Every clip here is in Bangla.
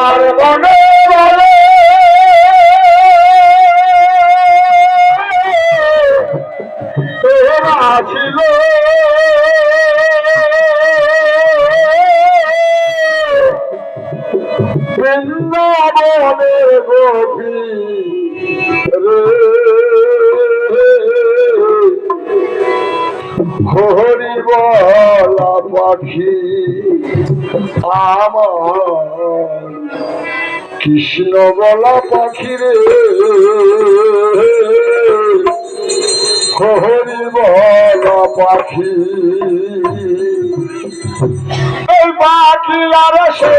আমার মনে বলে। তোরা ছিল। বৃন্দাবনের গোপী হরি বলা পাখি আমার। কৃষ্ণ বলা পাখি রে হরি বলা পাখি। এই পাখি সে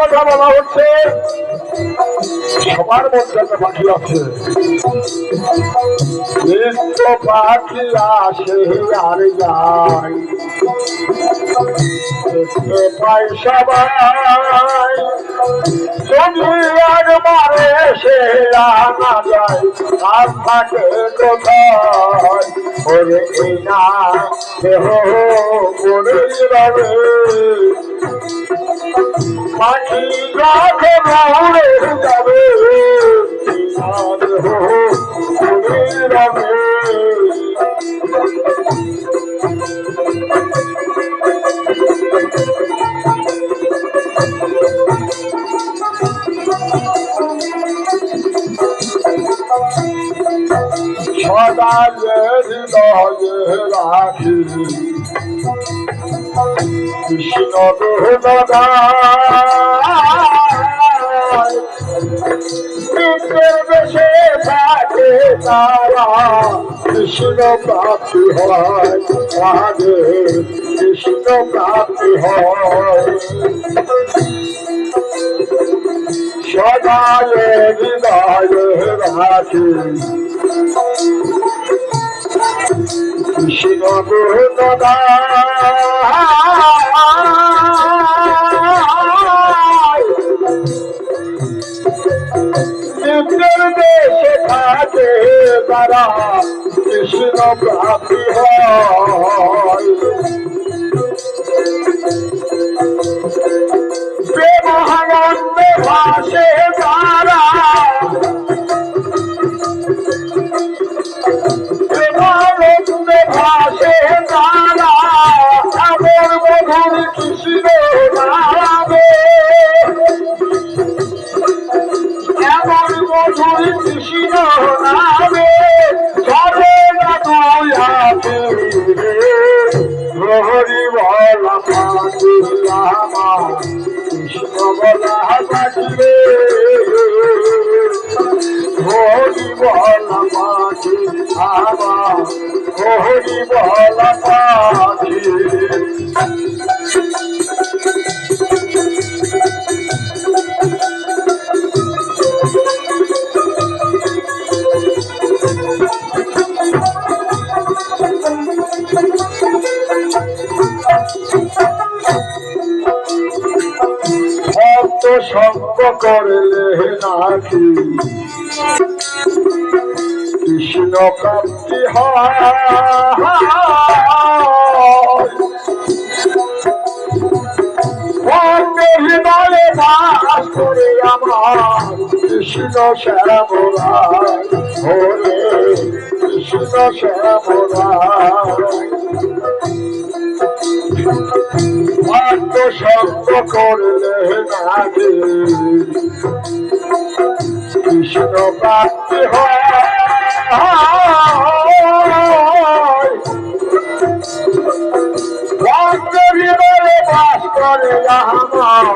কথা বলা হচ্ছে সবার মধ্যে একটা পাখি আছে। নিত্য পাখি আসে আর যায়। দেখতে পাই সবাই দেহ মরে আর হো উড়ে যাবে সদা রাখি। কৃষ্ণ দেশে থাকে তারা কৃষ্ণ প্রাপ্তি হয় আগে কৃষ্ণ প্রাপ্তি হয় সদায় হৃদয়ে রাখি কৃষ্ণ দুর্গায় নিত্যের দেশে থাকে তারা কৃষ্ণ প্রাপ্তি হয়। প্রেমানন্দে ভাসে তারা মধুর কৃষ্ণ নামে চলে না তুই হাতে হরি বলা পাখি আমার। কৃষ্ণ বলা রে হরি বলা পাখি আমার হরি বলা পাখি ভক্ত সঙ্গ করলে নাকি? কৃষ্ণ ভক্ত হৃদয়ে বাস করে আমার কৃষ্ণ শ্যামরা হরে কৃষ্ণ শ্যামরা সঙ্গ করলে নাকি কৃষ্ণ প্রাপ্তি হয়। আমার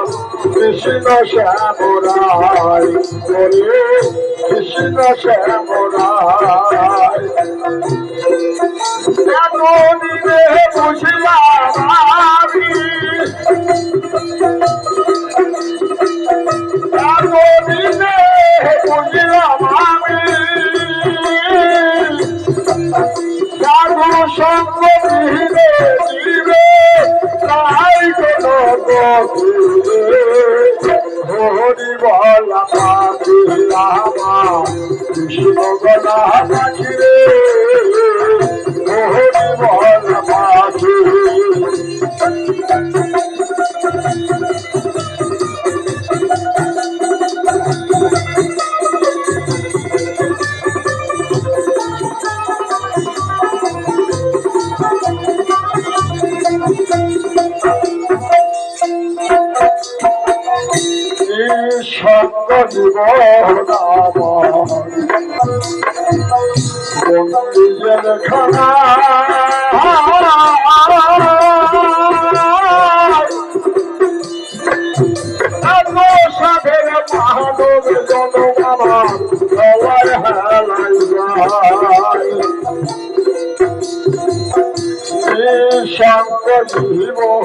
কৃষ্ণ শ্যামরায়। কৃষ্ণ শ্যামরায়। বুঝলাম হরি বলা পাখি আমার কৃষ্ণ গলা পাখি সঙ্গ জীবন বন্দীজের খানা সাধের মানব জনমানা সবাই হেলাই যায় সঙ্গ জীবন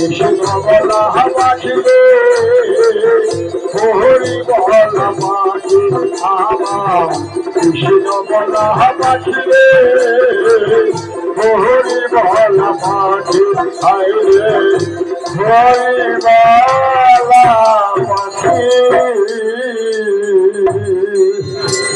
কৃষ্ণ বলা রে হরি বল বলা পাখি রে হরি বল পাখি